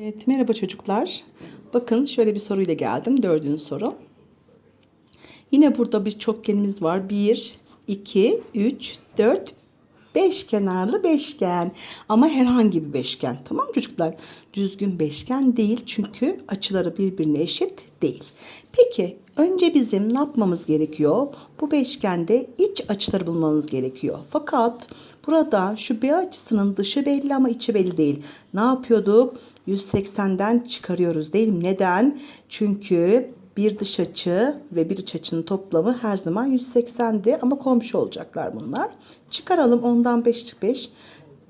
Evet, merhaba çocuklar. Bakın şöyle bir soruyla geldim. Dördüncü soru. Yine burada bir çokgenimiz var. 1, 2, 3, 4, 5 kenarlı beşgen. Ama herhangi bir beşgen. Tamam çocuklar? Düzgün beşgen değil. Çünkü açıları birbirine eşit değil. Peki önce bizim ne yapmamız gerekiyor? Bu beşgende iç açıları bulmamız gerekiyor. Fakat burada şu B açısının dışı belli ama içi belli değil. Ne yapıyorduk? 180'den çıkarıyoruz değil mi? Neden? Çünkü bir dış açı ve bir iç açının toplamı her zaman 180'di ama komşu olacaklar bunlar. Çıkaralım 10'dan 5 çık 5.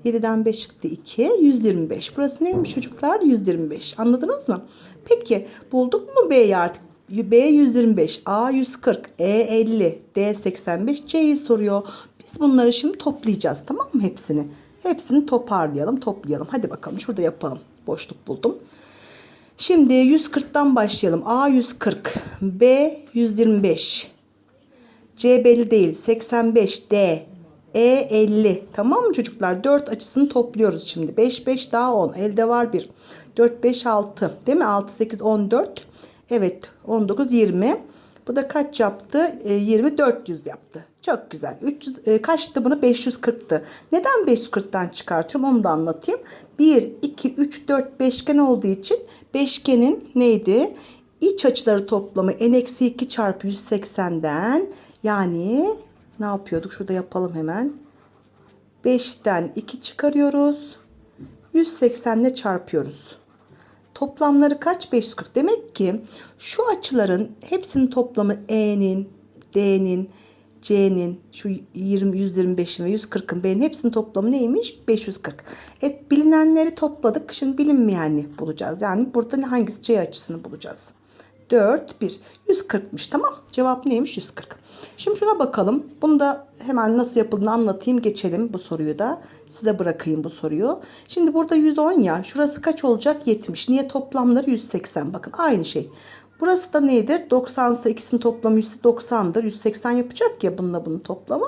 7'den 5 çıktı 2. 125. Burası neymiş çocuklar? 125. Anladınız mı? Peki bulduk mu B'yi artık? B 125, A 140, E 50, D 85, C'yi soruyor. Biz bunları şimdi toplayacağız tamam mı hepsini? Hepsini toparlayalım, toplayalım. Hadi bakalım şurada yapalım. Boşluk buldum. Şimdi 140'tan başlayalım. A 140, B 125, C belli değil. 85, D, E 50. Tamam mı çocuklar? 4 açısını topluyoruz şimdi. 5, 5 daha 10. Elde var 1. 4, 5, 6. Değil mi? 6, 8, 14. Evet 19, 20. Bu da kaç yaptı? E, 20, 400 yaptı. Çok güzel. 300, e, kaçtı bunu? 540'tı. Neden 540'tan çıkartıyorum onu da anlatayım. 1, 2, 3, 4 beşgen olduğu için beşgenin neydi? İç açıları toplamı n-2 çarpı 180'den yani ne yapıyorduk? Şurada yapalım hemen. 5'ten 2 çıkarıyoruz. 180 ile çarpıyoruz. Toplamları kaç? 540. Demek ki şu açıların hepsinin toplamı E'nin, D'nin, C'nin, şu 20, 125'in ve 140'ın B'nin hepsinin toplamı neymiş? 540. Evet bilinenleri topladık. Şimdi bilinmeyeni bulacağız. Yani burada hangisi C açısını bulacağız. 4, 1. 140'mış tamam. Cevap neymiş? 140. Şimdi şuna bakalım. Bunu da hemen nasıl yapıldığını anlatayım. Geçelim bu soruyu da. Size bırakayım bu soruyu. Şimdi burada 110 ya. Şurası kaç olacak? 70. Niye toplamları 180? Bakın aynı şey. Burası da nedir? 90 ise ikisinin toplamı 190'dır. 180 yapacak ya bununla bunun toplamı.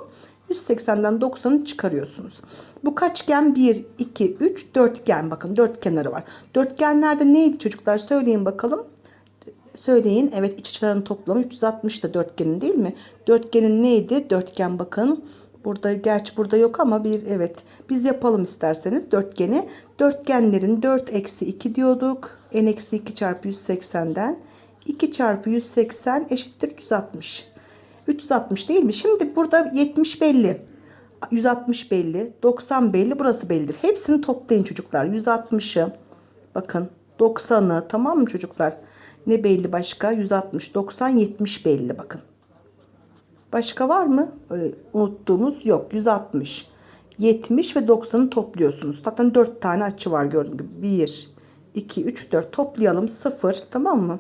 180'den 90'ı çıkarıyorsunuz. Bu kaçgen? 1, 2, 3, dörtgen. Bakın dört kenarı var. Dörtgenlerde neydi çocuklar? Söyleyin bakalım. Söyleyin. Evet iç açıların toplamı 360 da dörtgenin değil mi? Dörtgenin neydi? Dörtgen bakın. Burada gerçi burada yok ama bir evet biz yapalım isterseniz dörtgeni. Dörtgenlerin 4 eksi 2 diyorduk. n eksi 2 çarpı 180'den 2 çarpı 180 eşittir 360. 360 değil mi? Şimdi burada 70 belli. 160 belli. 90 belli. Burası bellidir. Hepsini toplayın çocuklar. 160'ı bakın 90'ı tamam mı çocuklar? Ne belli başka? 160, 90, 70 belli bakın. Başka var mı? Ee, unuttuğumuz yok. 160, 70 ve 90'ı topluyorsunuz. Zaten 4 tane açı var gördüğünüz gibi. 1, 2, 3, 4 toplayalım. 0 tamam mı?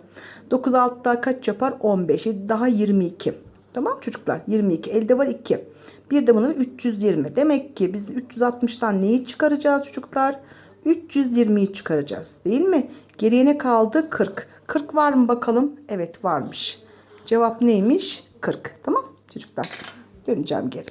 9, 6 daha kaç yapar? 15. 7 daha 22. Tamam çocuklar? 22. Elde var 2. Bir de bunu 320. Demek ki biz 360'tan neyi çıkaracağız çocuklar? 320'yi çıkaracağız. Değil mi? Geriye ne kaldı? 40. 40 var mı bakalım? Evet varmış. Cevap neymiş? 40. Tamam çocuklar. Döneceğim geri.